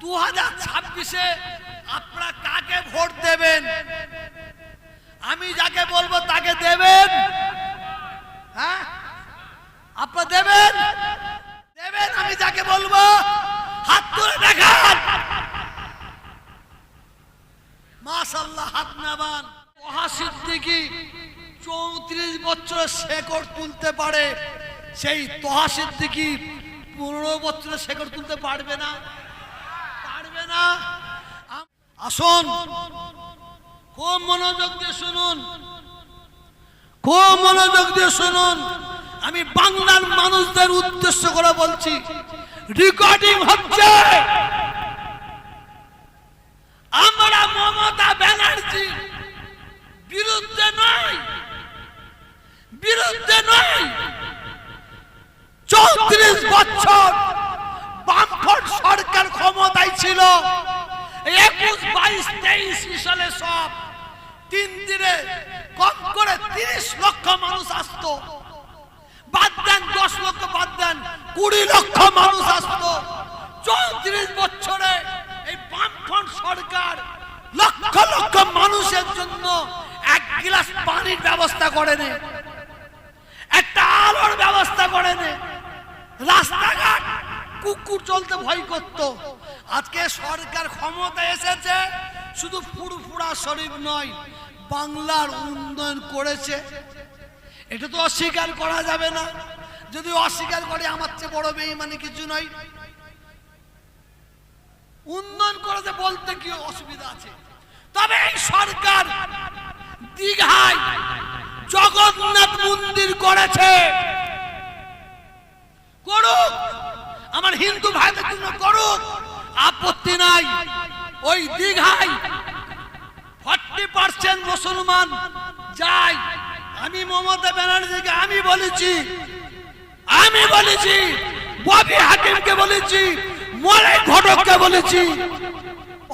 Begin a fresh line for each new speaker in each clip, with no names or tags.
দু হাজার ছাব্বিশে আপনারা কাকে ভোট দেবেন? আমি যাকে বলব তাকে দেবেন। হ্যাঁ? আপনারা দেবেন? দেবেন, আমি যাকে বলব। হাত তুলে দেখান। মাশাল্লাহ হাত নামান। মহা চৌত্রিশ বছরের শেকড় তুলতে পারে। সেই তহা সিদ্দিকি পনেরো বছরের শেকড় তুলতে পারবে না। না। আসুন। খুব মনোযোগ দিয়ে শুনুন। খুব মনোযোগ দিয়ে শুনুন। আমি বাংলার মানুষদের উদ্দেশ্য করে বলছি রেকর্ডিং হচ্ছে। আমরা মমতা ব্যানার্জি, বিরুদ্ধে নয়। বিরুদ্ধে নয়। চৌত্রিশ বছর বামফ্রন্ট ক্ষমতায় ছিল। একুশ, বাইশ, তেইশ সালে সব। তিন দিনে কম করে তিরিশ লক্ষ মানুষ আসতো। বাদ দেন, দশ লক্ষ বাদ দেন, কুড়ি লক্ষ মানুষ আসতো। চৌত্রিশ বছরে এই বামফ্রন্ট সরকার লক্ষ লক্ষ মানুষের জন্য এক গিলাস পানির ব্যবস্থা করেনি। একটা আলোর ব্যবস্থা করেনি। রাস্তাঘাট, কুকুর চলতে ভয় করত। আজকে সরকার ক্ষমতা এসেছে, শুধু ফুরফুরা শরীফ নয়, বাংলার উন্নয়ন করেছে। এটা তো অস্বীকার করা যাবে না। যদি অস্বীকার করে, আমার চেয়ে বড় বেইমানি কিছু নয়। উন্নয়ন করেছে বলতে কি অসুবিধা আছে? তবে এই সরকার দীঘায় জগন্নাথ মন্দির করেছে। করুক! আমার হিন্দু ভাইদের জন্য করুক! আপত্তি নাই, ওই দীঘায় পার্সেন্ট মুসলমান যায়। আমি মমতা ব্যানার্জিকে আমি বলেছি আমি বলেছি, ববি হাকিমকে বলেছি মলাই ঘটককে বলেছি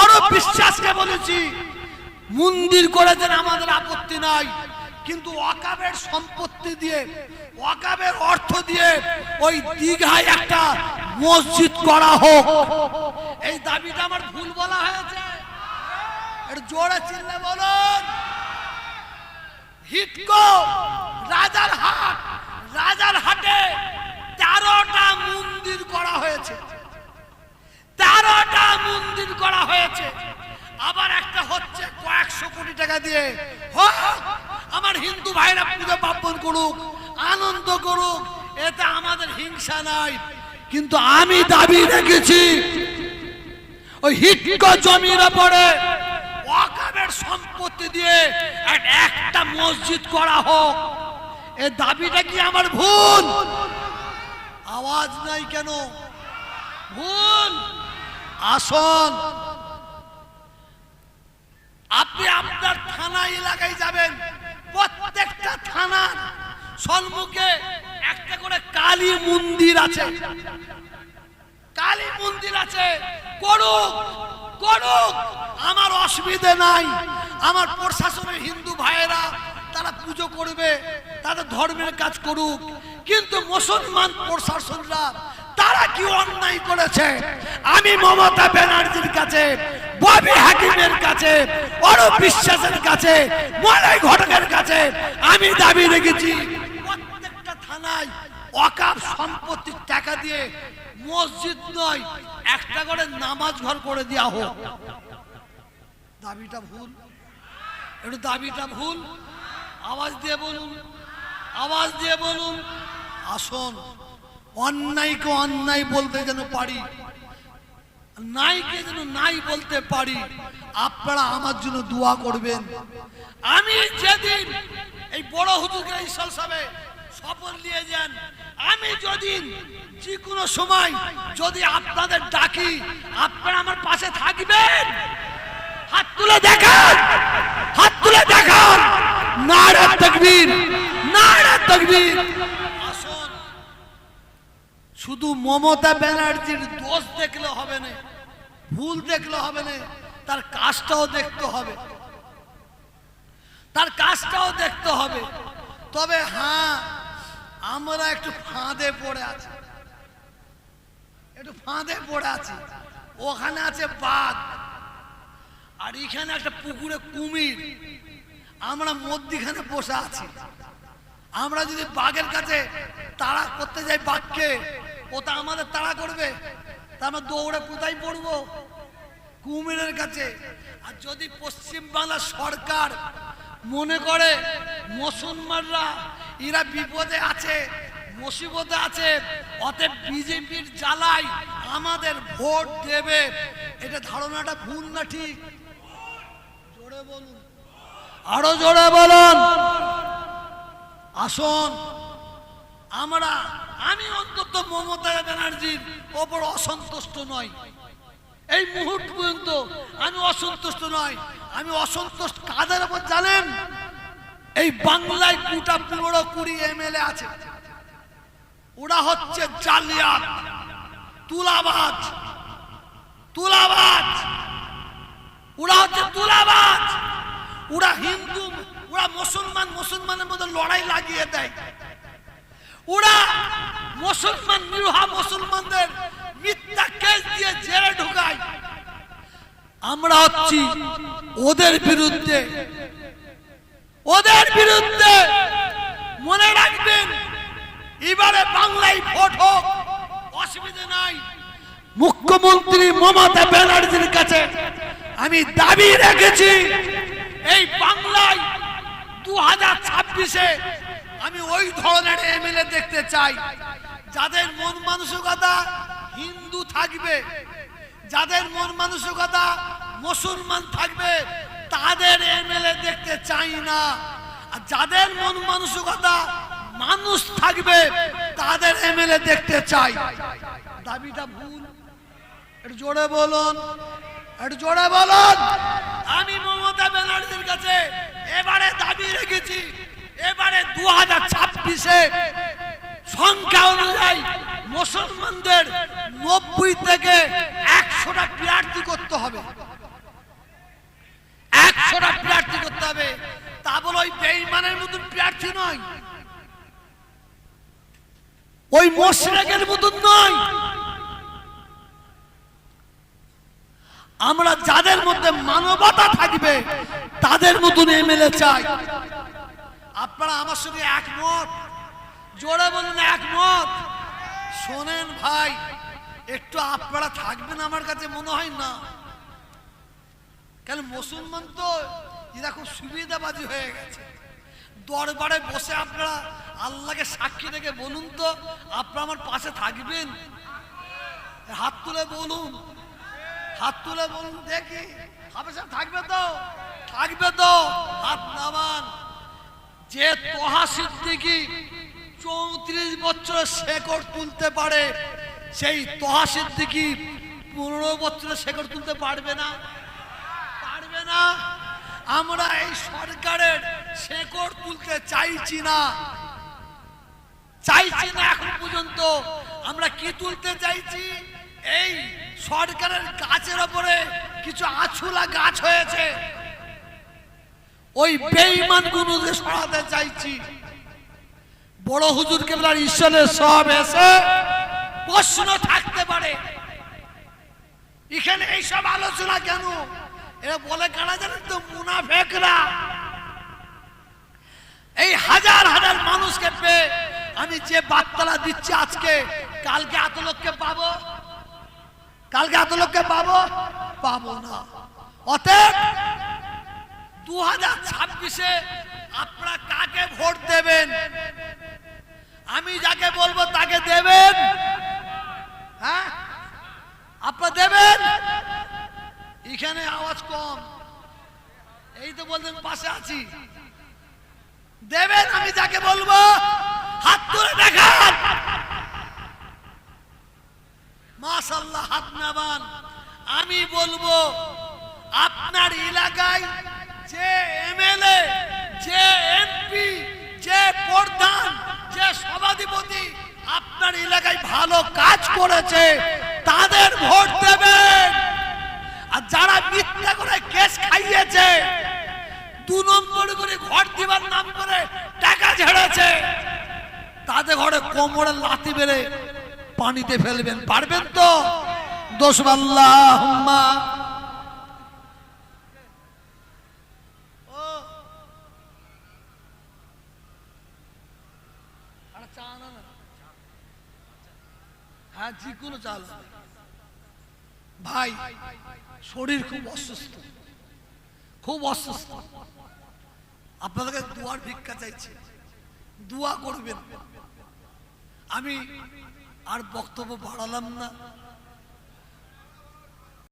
অরব বিশ্বাসকে বলেছি, মন্দির করেছেন আমাদের আপত্তি নাই। কিন্তু ওয়াকাবের সম্পত্তি দিয়ে, ওয়াকাবের অর্থ দিয়ে ওই দীঘায় একটা মসজিদ করা হোক। এই দাবিটা আমার ভুল বলা হয়েছে। জোরে চিল্লে বলুন। হিটকো, রাজার হাট, রাজার হাটে তেরোটা মন্দির করা হয়েছে। তেরোটা মন্দির করা হয়েছে। আবার একটা হচ্ছে কয়েকশো কোটি টাকা দিয়ে। হোক আমার হিন্দু ভাইরা পুজো পার্বণ করুক, আনন্দ করুক এতে আমাদের হিংসা নাই। কিন্তু আমি দাবি রেখেছি, ওই জমির সম্পত্তি দিয়ে এক- একটা মসজিদ করা হোক। এ দাবিটা কি আমার ভুল? আওয়াজ নাই কেন? ভুল। আপনি আপনার থানা এলাকায় যাবেন। প্রত্যেকটা থানার সম্মুখে একটা করে কালী মন্দির আছে। কালী মন্দির আছে। করুক করুক। আমার অসুবিধে নাই। আমার প্রশাসনের হিন্দু ভাইয়েরা তারা পুজো করবে, তাদের ধর্মের কাজ করুক। কিন্তু মুসলমান প্রশাসনরা, তারা কি অন্যায় করেছে? আমি মমতা ব্যানার্জির কাছে ববি হাকিমের কাছে অরব বিশ্বাসের কাছে মলাই ঘটকের কাছে আমি দাবি রেখেছি, প্রত্যেকটা থানায় অকাপ সম্পত্তির টাকা দিয়ে মসজিদ নয়, একটা করে নামাজ ঘর করে দেওয়া হোক। দাবিটা ভুল? একটু দাবিটা ভুল? আওয়াজ দিয়ে বলুন। আওয়াজ দিয়ে বলুন। আসুন। অন্যায়কে অন্যায় বলতে যেন পারি। নাইকে যেন নাই বলতে পারি, আপনারা আমার জন্য দোয়া করবেন। আমি যেদিন এই বড় হুজুর ঈশ্বর সাহেব শপথ নিয়ে যান, আমি যদি যে কোনো সময় যদি আপনাদের ডাকি, আপনারা আমার পাশে থাকবেন। হাত তুলে দেখান, হাত তুলে দেখান। নারা তকবীর নারা তকবীর। শুধু মমতা ব্যানার্জির দোষ দেখলে ভুল দেখলে হবে না, তার কাজটাও দেখতে হবে। তার কাজটাও দেখতে হবে। তবে হ্যাঁ আমরা একটু ফাঁদে পড়ে আছি। একটু ফাঁদে পড়ে আছি। ওখানে আছে বাঘ, আর এখানে একটা পুকুরে কুমির। আমরা মধ্যিখানে বসে আছি। আমরা যদি বাঘের কাছে তাড়া করতে যাই বাঘকে, ও তা আমাদের তাড়া করবে। আমরা দৌড়ে কোথায় পড়ব? কুমিরের কাছে। আর যদি পশ্চিম বাংলার সরকার মনে করে মুসলমানরা এরা বিপদে আছে, মুসিবতে আছে, অতএব বিজেপির জ্বালাই আমাদের ভোট দেবে। এটা ধারণাটা ভুল না ঠিক? জোরে বলুন। আরও জোরে বলুন। আসুন। আমরা আমি অন্তত মমতা ব্যানার্জির ওপর অসন্তুষ্ট নই। এই মুহূর্ত পর্যন্ত আমি অসন্তুষ্ট নয় আমি অসন্তুষ্ট কাদের ওপর জানেন? এই বাংলায় গোটা পনেরো কুড়ি এমএলএ আছে। ওরা হচ্ছে জালিয়াত, তুলাবাজ তুলাবাজ। ওরা হচ্ছে তুলাবাজ। ওরা হিন্দু, ওরা মুসলমান, মুসলমানের মধ্যে লড়াই লাগিয়ে দেয়। ওরা মুসলমান, নিরোহা মুসলমানদের মিথ্যা কেস দিয়ে জেলে ঢুকায়। আমরা হচ্ছি ওদের বিরুদ্ধে। ওদের বিরুদ্ধে মনে রাখবেন, এবারে বাংলায় ভোট হোক, অসুবিধা নাই। মুখ্যমন্ত্রী মমতা ব্যানার্জির কাছে আমি দাবি রেখেছি, এই বাংলায় দু হাজার ছাব্বিশে আমি ওই ধরনের এমএলএ দেখতে চাই। যাদের মন মানসিকতা হিন্দু থাকবে, যাদের মন মানসিকতা মুসলমান থাকবে, তাদের এমএলএ দেখতে চাই না। আর যাদের মন মানসিকতা মানুষ থাকবে, তাদের এমএলএ দেখতে চাই। দাবিটা ভুল। একটু জোরে বলুন। একটু জোরে বলুন। আমি মমতা ব্যানার্জির কাছে এবারে দাবি রেখেছি। এবারে দু হাজার ছাব্বিশে সংখ্যা অনুযায়ী মুসলমানদের নব্বই থেকে একশোটা প্রার্থী করতে হবে। একশোটা প্রার্থী করতে হবে। তা বলে ওই বেইমানের মতন প্রার্থী নয়। ওই মোশরেকের মতন নয়। আমরা যাদের মধ্যে মানবতা থাকবে, তাদের মতন এমএলএ চাই। আপনারা আমার সঙ্গে একমত। জোরে বলুন, একমত। শোনেন ভাই, একটু আপনারা থাকবেন আমার কাছে মনে হয় না। কেন, মুসলমান তো এরা খুব সুবিধাবাজি হয়ে গেছে। দরবারে বসে আপনারা আল্লাহকে সাক্ষী রেখে বলুন তো, আপনারা আমার পাশে থাকবেন। হাত তুলে বলুন, হাত তুলে বলুন দেখি। হাফেজা থাকবে তো? থাকবে তো? হাত নামান। যে তোহা সিদ্দিকি চৌত্রিশ বছরের শেকড় তুলতে পারে, সেই তোহা সিদ্দিকি পনেরো বছরের শেকড় তুলতে পারবে না? পারবে না? আমরা এই সরকারের শেকড় তুলতে চাইছি না। চাইছি না এখন পর্যন্ত। আমরা কি তুলতে চাইছি? এই সরকারের গাছের ওপরে কিছু আছুলা গাছ হয়েছে। ওই বেইমান গুলোকে সরাতে চাইছি। বড় হুজুর কেবলার ঈশ্বরের সব এসে প্রশ্ন থাকতে পারে। এখানে এইসব আলোচনা কেন? এরা বলে কারা জানেন তো? মুনাফেকরা। এই হাজার হাজার মানুষকে পেয়ে আমি যে বার্তাটা দিচ্ছি আজকে, কালকে এত লোককে পাবো? কালকে এত লোককে পাবো? পাবো না। অতএব দু হাজার ছাব্বিশে আপনারা কাকে ভোট দেবেন? আমি যাকে বলব তাকে দেবেন। হ্যাঁ? আপনারা দেবেন? এখানে আওয়াজ কম। এই তো বলছেন পাশে আছি। দেবেন আমি যাকে বলব? হাত তুলে দেখান। মাশাল্লাহ হাত নাবান আমি বলব আপনার এলাকায় যে এমএলএ যে এমপি যে প্রধান যে সভাধিপতি আপনার এলাকায় ভালো কাজ করেছে, তাদের ভোট দেবেন আর যারা মিথ্যা করে কেস খাইয়েছে, দু নম্বর করে ঘর দিবার নাম করে টাকা ঝেড়েছে তাদের ঘরে কোমরে লাথি বেড়ে পানিতে ফেলবেন, পারবেন তো? দোষ আল্লাহ হ্যাঁ যে কোনো চাল। ভাই, শরীর খুব অসুস্থ। খুব অসুস্থ। আপনাদেরকে দুয়ার ভিক্ষা চাইছে। দোয়া করবেন। আমি আর বক্তব্য বাড়ালাম না।